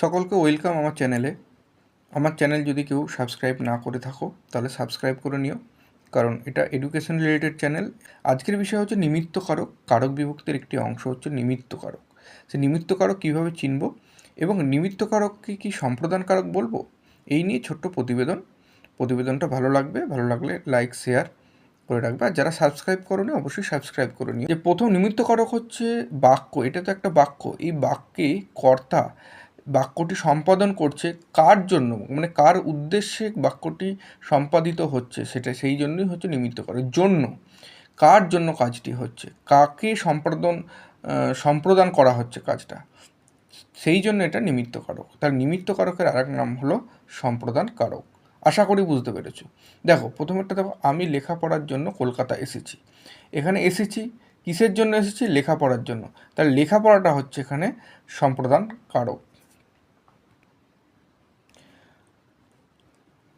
সকলকে ওয়েলকাম আমার চ্যানেলে আমার চ্যানেল যদি কেউ সাবস্ক্রাইব না করে থাকো, তাহলে সাবস্ক্রাইব করে নিও। কারণ এটা এডুকেশন রিলেটেড চ্যানেল আজকের বিষয় হচ্ছে নিমিত্ত কারক বিভক্তির একটি অংশ হচ্ছে নিমিত্ত কারক সে নিমিত্ত কারক কীভাবে চিনব এবং নিমিত্ত কারককে কি সম্প্রদান কারক বলব? এই নিয়ে ছোট্ট প্রতিবেদন। প্রতিবেদনটা ভালো লাগবে। ভালো লাগলে লাইক শেয়ার করে রাখবে। আর যারা সাবস্ক্রাইব করোনি, অবশ্যই সাবস্ক্রাইব করে নিও। যে প্রথম নিমিত্ত কারক হচ্ছে বাক্য। এটা তো একটা বাক্য। এই বাক্যে কর্তা বাক্যটি সম্পাদন করছে কার জন্য? মানে কার উদ্দেশ্যে বাক্যটি সম্পাদিত হচ্ছে সেটা সেই জন্যই হচ্ছে নিমিত্ত কারক জন্য। কার জন্য কাজটি হচ্ছে? কাকে সম্পাদন সম্প্রদান করা হচ্ছে কাজটা? সেই জন্য এটা নিমিত্ত কারক। তার নিমিত্ত কারকের আরেক নাম হলো সম্প্রদান কারক। আশা করি বুঝতে পেরেছ। দেখো, প্রথমেরটা দেখো, আমি লেখাপড়ার জন্য কলকাতা এসেছি। এখানে এসেছি, কিসের জন্য এসেছি? লেখাপড়ার জন্য। তার লেখাপড়াটা হচ্ছে এখানে সম্প্রদান কারক।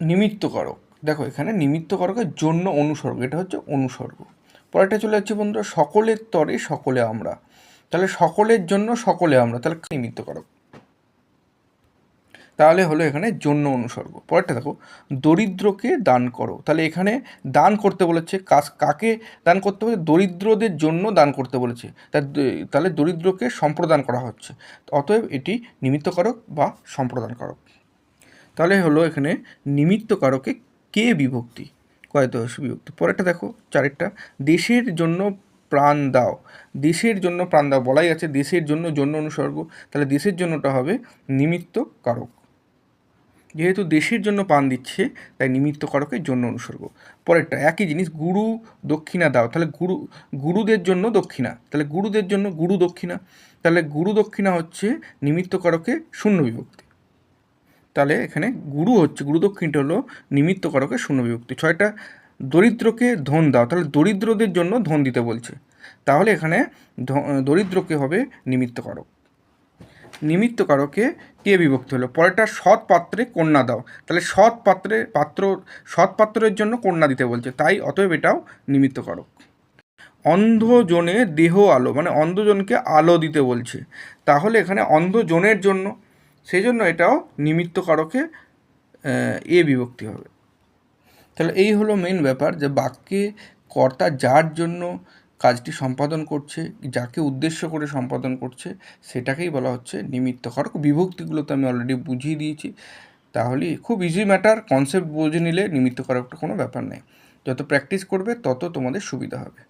নিমিত্ত কারক। দেখো, এখানে নিমিত্ত কারকের জন্য অনুসর্গ, এটা হচ্ছে অনুসর্গ। পরেরটা চলে যাচ্ছে বন্ধুরা, সকলের তরে সকলে আমরা। তাহলে সকলের জন্য সকলে আমরা, তাহলে নিমিত্ত কারক? তাহলে হলো এখানে জন্য অনুসর্গ। পরেরটা দেখো, দরিদ্রকে দান করো। তাহলে এখানে দান করতে বলেছে কাজ কাকে দান করতে বলেছে? দরিদ্রদের জন্য দান করতে বলেছে। তাহলে দরিদ্রকে সম্প্রদান করা হচ্ছে। অতএব এটি নিমিত্তকারক বা সম্প্রদানকারক তাহলে হলো এখানে নিমিত্ত কারকে কে বিভক্তি? কয়দশ বিভক্তি? পরেরটা দেখো, চারেরটা। দেশের জন্য প্রাণ দাও। দেশের জন্য প্রাণ দাও বলাই আছে, দেশের জন্য জন্য অনুসর্গ। তাহলে দেশের জন্যটা হবে নিমিত্ত কারক। যেহেতু দেশের জন্য প্রাণ দিচ্ছে, তাই নিমিত্ত কারকের জন্য অনুসর্গ। পরেরটা, একই জিনিস, গুরু দক্ষিণা দাও। তাহলে গুরু, গুরুদের জন্য দক্ষিণা। তাহলে গুরুদের জন্য গুরু দক্ষিণা। তাহলে গুরু দক্ষিণা হচ্ছে নিমিত্ত কারকে শূন্য বিভক্তি। তাহলে এখানে গুরু হচ্ছে, গুরু দক্ষিণটা হলো নিমিত্ত কারকে শূন্য বিভক্তি। ছয়টা দরিদ্রকে ধন দাও, তাহলে দরিদ্রদের জন্য ধন দিতে বলছে। তাহলে এখানে দরিদ্রকে হবে নিমিত্ত কারক। নিমিত্ত কারকে কে বিভক্তি হলো? পরেরটা সৎ পাত্রে কন্যা দাও। তাহলে সৎ পাত্রে, পাত্র, সৎ পাত্রের জন্য কন্যা দিতে বলছে, তাই অতএব এটাও নিমিত্ত কারক। অন্ধজনে দেহ আলো মানে অন্ধজনকে আলো দিতে বলছে। তাহলে এখানে অন্ধজনের জন্য সেই জন্য এটাও নিমিত্ত কারকে এ বিভক্তি হবে। তাহলে এই হলো মেন ব্যাপার যে বাক্যে কর্তা যার জন্য কাজটি সম্পাদন করছে, যাকে উদ্দেশ্য করে সম্পাদন করছে, সেটাকেই বলা হচ্ছে নিমিত্ত কারক বিভক্তিগুলো তো আমি অলরেডি বুঝিয়ে দিয়েছি। তাহলে খুব ইজি ম্যাটার কনসেপ্ট বুঝে নিলে নিমিত্ত কারকটা কোনো ব্যাপার নেই। যত প্র্যাকটিস করবে, তত তোমাদের সুবিধা হবে।